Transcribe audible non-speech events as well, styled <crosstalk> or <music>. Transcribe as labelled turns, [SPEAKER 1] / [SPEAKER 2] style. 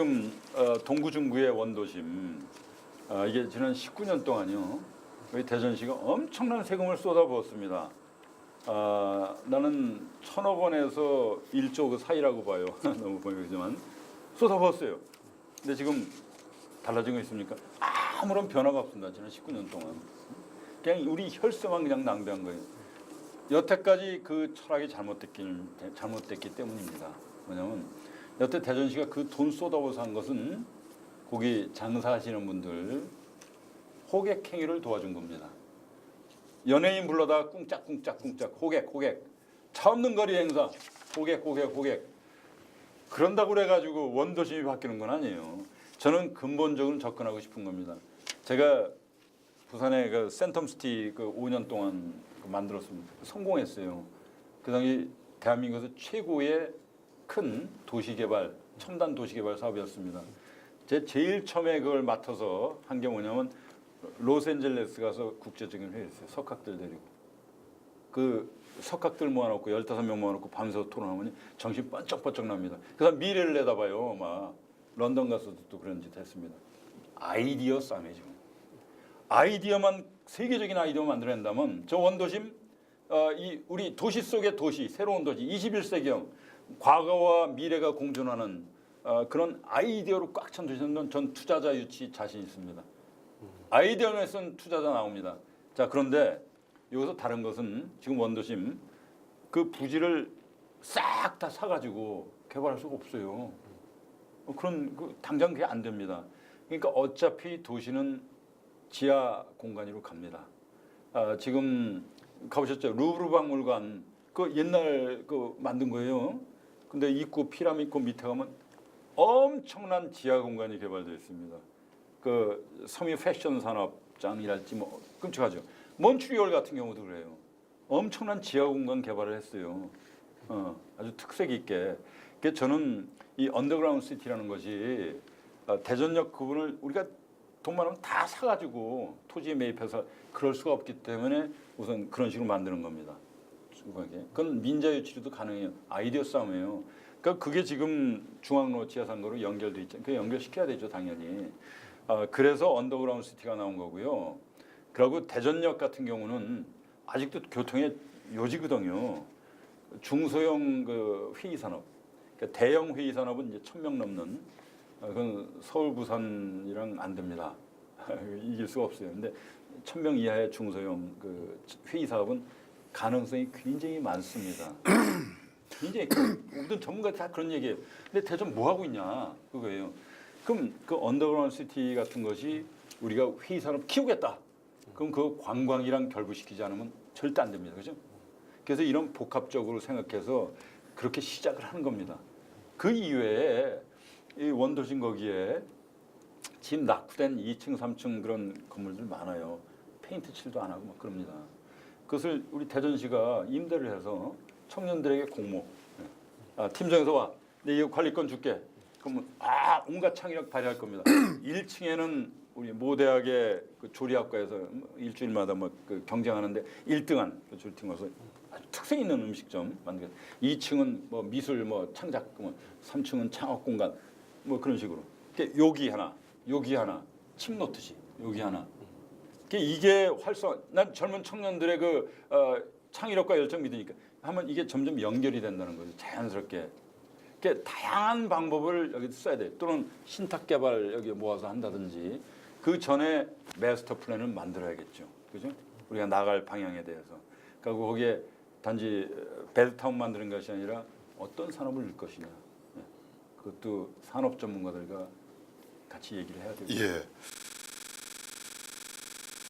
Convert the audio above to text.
[SPEAKER 1] 그 지금 어, 동구 중구의 원도심 어, 이게 지난 19년 동안요. 우리 대전시가 엄청난 세금을 쏟아부었습니다. 아, 나는 천억 원에서 1조 그 사이라고 봐요. <laughs> 너무 보이지만 쏟아부었어요. 근데 지금 달라진 거 있습니까? 아무런 변화가 없습니다. 지난 19년 동안. 그냥 우리 혈세만 그냥 낭비한 거예요. 여태까지 그 철학이 잘못됐기, 잘못됐기 때문입니다. 뭐냐면 여태 대전시가 그 돈 쏟아부어서 한 것은 거기 장사하시는 분들 호객 행위를 도와준 겁니다. 연예인 불러다 꿍짝꿍짝꿍짝 호객 호객 차 없는 거리 행사 호객 호객 호객 그런다고 그래가지고 원도심이 바뀌는 건 아니에요. 저는 근본적으로 접근하고 싶은 겁니다. 제가 부산에 그 센텀시티 그 5년 동안 그 만들었습니다. 성공했어요. 그 당시 대한민국에서 최고의 큰 도시개발 첨단 도시개발 사업이었습니다. 제 제일 처음에 그걸 맡아서 한 게 뭐냐면 로스앤젤레스 가서 국제적인 회의 했어요. 석학들 데리고. 그 석학들 모아놓고 15명 모아놓고 밤새서 토론하면 정신 번쩍번쩍 납니다. 그래서 미래를 내다봐요. 막 런던 가서도 또 그런 짓 했습니다. 아이디어 싸움이죠. 아이디어만 세계적인 아이디어 만들어낸다면 저 원도심 어, 이 우리 도시 속의 도시 새로운 도시 21세기형 과거와 미래가 공존하는 어, 그런 아이디어로 꽉 찬 도시는 전 투자자 유치 자신 있습니다. 아이디어에선 투자자 나옵니다. 자 그런데 여기서 다른 것은 지금 원도심 그 부지를 싹 다 사가지고 개발할 수가 없어요. 어, 그런 그 당장 그게 안 됩니다. 그러니까 어차피 도시는 지하 공간으로 갑니다. 아, 지금 가보셨죠? 루브르 박물관 그 옛날 그 만든 거예요. 근데 입구 피라미드 밑에 가면 엄청난 지하 공간이 개발되어 있습니다. 그 섬유 패션 산업장이랄지 뭐 끔찍하죠. 몬트리올 같은 경우도 그래요. 엄청난 지하 공간 개발을 했어요. 어, 아주 특색 있게. 그 저는 이 언더그라운드 시티라는 것이 어, 대전역 그분을 우리가 돈 많으면 다 사가지고 토지에 매입해서 그럴 수가 없기 때문에 우선 그런 식으로 만드는 겁니다. 중국하게. 그건 민자 유치도 가능해요. 아이디어 싸움이에요. 그러니까 그게 지금 중앙로 지하상거로 연결돼 있죠. 그 연결시켜야 되죠, 당연히. 아, 그래서 언더그라운드 시티가 나온 거고요. 그리고 대전역 같은 경우는 아직도 교통의 요지거든요. 중소형 그 회의 산업, 그러니까 대형 회의 산업은 이제 천 명 넘는 아, 그건 서울 부산이랑 안 됩니다. <laughs> 이길 수가 없어요. 근데 천 명 이하의 중소형 그 회의 사업은 가능성이 굉장히 많습니다. <clears throat> 굉장히 그 모든 전문가 다 그런 얘기해요. 근데 대전 뭐 하고 있냐 그거예요. 그럼 그 언더그라운드 시티 같은 것이 우리가 회의 산업 키우겠다. 그럼 그 관광이랑 결부시키지 않으면 절대 안 됩니다. 그죠? 그래서 이런 복합적으로 생각해서 그렇게 시작을 하는 겁니다. 그 이외에 이 원도심 거기에 지금 낙후된 2층, 3층 그런 건물들 많아요. 페인트 칠도 안 하고 막 그럽니다. 그것을 우리 대전시가 임대를 해서 청년들에게 공모. 아, 팀장에서 와. 내 이거 관리권 줄게. 그러면 아 온갖 창의력 발휘할 겁니다. <clears throat> 1층에는 우리 모대학의 그 조리학과에서 일주일마다 뭐그 경쟁하는데 1등한 그 조리팀 가서 특색 있는 음식점 만들겠. 2층은 뭐 미술 뭐 창작, 뭐 3층은 창업 공간 뭐 그런 식으로. 여기 하나, 여기 하나, 침 놓듯이 여기 하나. 이게 이게 활성. 난 젊은 청년들의 그 어, 창의력과 열정 믿으니까 하면 이게 점점 연결이 된다는 거죠. 자연스럽게. 이렇게 다양한 방법을 여기 써야 돼. 또는 신탁 개발 여기 모아서 한다든지 그 전에 마스터 플랜을 만들어야겠죠. 그죠? 우리가 나갈 방향에 대해서. 그리고 거기에 단지 베드타운 만드는 것이 아니라 어떤 산업을 넣을 것이냐. 네. 그것도 산업 전문가들과 같이 얘기를 해야 되고.
[SPEAKER 2] 예.